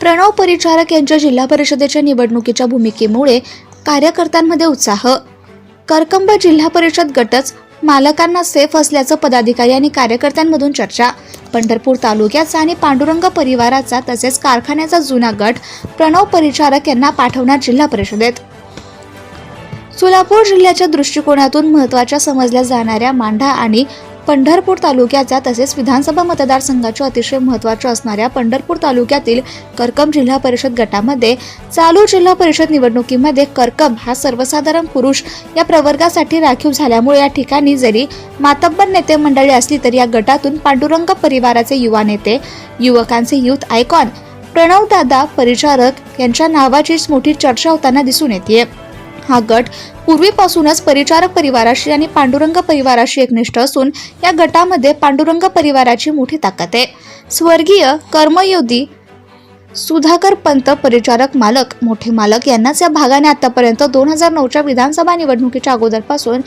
प्रणव परिचारक यांच्या जिल्हा परिषदेच्या निवडणुकीच्या भूमिकेमुळे कार्यकर्त्यांमध्ये उत्साह. करकंब जिल्हा परिषद गटच मालकांना सेफ असल्याचं पदाधिकारी आणि कार्यकर्त्यांमधून चर्चा. पंढरपूर तालुक्याचा आणि पांडुरंग परिवाराचा तसेच कारखान्याचा जुना गट प्रणव परिचारक यांना पाठवणार जिल्हा परिषदेत. सोलापूर जिल्ह्याच्या दृष्टिकोनातून महत्त्वाच्या समजल्या जाणाऱ्या मांढा आणि पंढरपूर तालुक्याच्या तसेच विधानसभा मतदारसंघाच्या अतिशय महत्त्वाच्या असणाऱ्या पंढरपूर तालुक्यातील करकम जिल्हा परिषद गटामध्ये चालू जिल्हा परिषद निवडणुकीमध्ये करकम हा सर्वसाधारण पुरुष या प्रवर्गासाठी राखीव झाल्यामुळे या ठिकाणी जरी मातब्बर नेते मंडळी असली तरी या गटातून पांडुरंग परिवाराचे युवा नेते युवकांचे युथ आयकॉन प्रणवदादा परिचारक यांच्या नावाचीच मोठी चर्चा होताना दिसून येते हा गट पूर्वीपासूनच परिचारक परिवाराशी आणि पांडुरंग परिवाराशी एकनिष्ठ असून या गटामध्ये पांडुरंग परिवाराची मोठी ताकद आहे. स्वर्गीय कर्मयोगी सुधाकर पंत परिचारक मालक मोठे मालक यांनाच या भागाने आतापर्यंत दोन हजार नऊच्या विधानसभा निवडणुकीच्या अगोदरपासून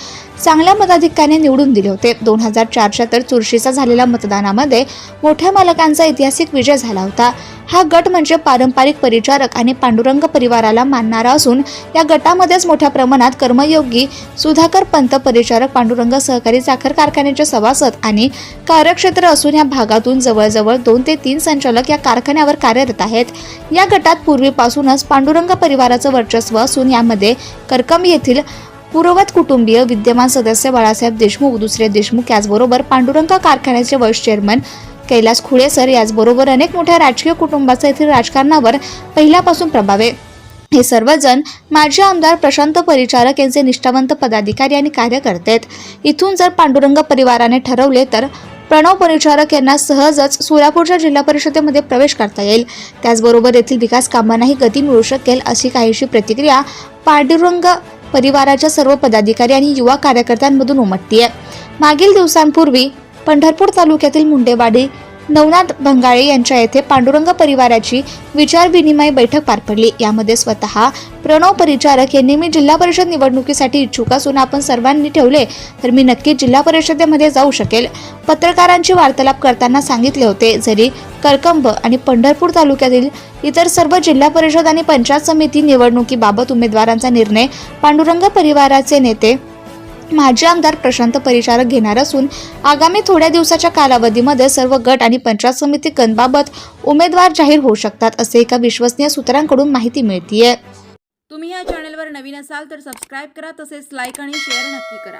चांगल्या मताधिक्याने निवडून दिले होते. दोन हजार चारच्या तर चुरशीचा झालेल्या मतदानामध्ये मोठ्या मालकांचा ऐतिहासिक विजय झाला होता. हा गट म्हणजे पारंपरिक परिचारक आणि पांडुरंग परिवाराला मानणारा असून या गटामध्येच मोठ्या प्रमाणात कर्मयोगी सुधाकर पंत परिचारक पांडुरंग सहकारी साखर कारखान्याचे सभासद आणि कार्यक्षेत्र असून या भागातून जवळजवळ दोन ते तीन संचालक या कारखान्यावर कार्यरत आहेत. या गटात पूर्वीपासूनच पांडुरंग परिवाराचं वर्चस्व असून यामध्ये करकम येथील पूर्ववत कुटुंबीय विद्यमान सदस्य बाळासाहेब देशमुख दुसरे देशमुख याचबरोबर पांडुरंग कारखान्याचे vice chairman Kailas Khule sir याचबरोबर अनेक मोठ्या राजकीय कुटुंबाचा येथील राजकारणावर पहिल्यापासून प्रभाव आहे. हे सर्वजण माजी आमदार प्रशांत परिचारक यांचे निष्ठावंत पदाधिकारी आणि कार्यकर्ते आहेत. इथून जर पांडुरंग परिवाराने ठरवले तर प्रणव परिचारक यांना सहजच सोलापूरच्या जिल्हा परिषदेमध्ये प्रवेश करता येईल. त्याचबरोबर येथील विकास कामांनाही गती मिळू शकेल अशी काहीशी प्रतिक्रिया पांडुरंग परिवाराच्या सर्व पदाधिकारी आणि युवा कार्यकर्त्यांमधून उमटतीये. मागील दिवसांपूर्वी पंढरपूर तालुक्यातील मुंडेवाडी नवनाथ भंगाळे यांच्या येथे पांडुरंग परिवाराची विचारविनिमय बैठक पार पडली. यामध्ये स्वतः प्रणव परिचारक यांनी मी जिल्हा परिषद निवडणुकीसाठी इच्छुक असून आपण सर्वांनी ठेवले तर मी नक्की जिल्हा परिषदेमध्ये जाऊ शकेल पत्रकारांची वार्तालाप करताना सांगितले होते. जरी करकंब आणि पंढरपूर तालुक्यातील इतर सर्व जिल्हा परिषद आणि पंचायत समिती निवडणुकीबाबत उमेदवारांचा निर्णय पांडुरंग परिवाराचे नेते माजी आमदार प्रशांत परिचारक घेणार असून आगामी थोड्या दिवसाच्या कालावधीमध्ये सर्व गट आणि पंचायत समिती गणबाबत उमेदवार जाहीर होऊ शकतात असे एका विश्वसनीय सूत्रांकडून माहिती मिळतीये. तुम्ही या चॅनलवर नवीन असाल तर सबस्क्राईब करा तसेच लाईक आणि शेअर नक्की करा.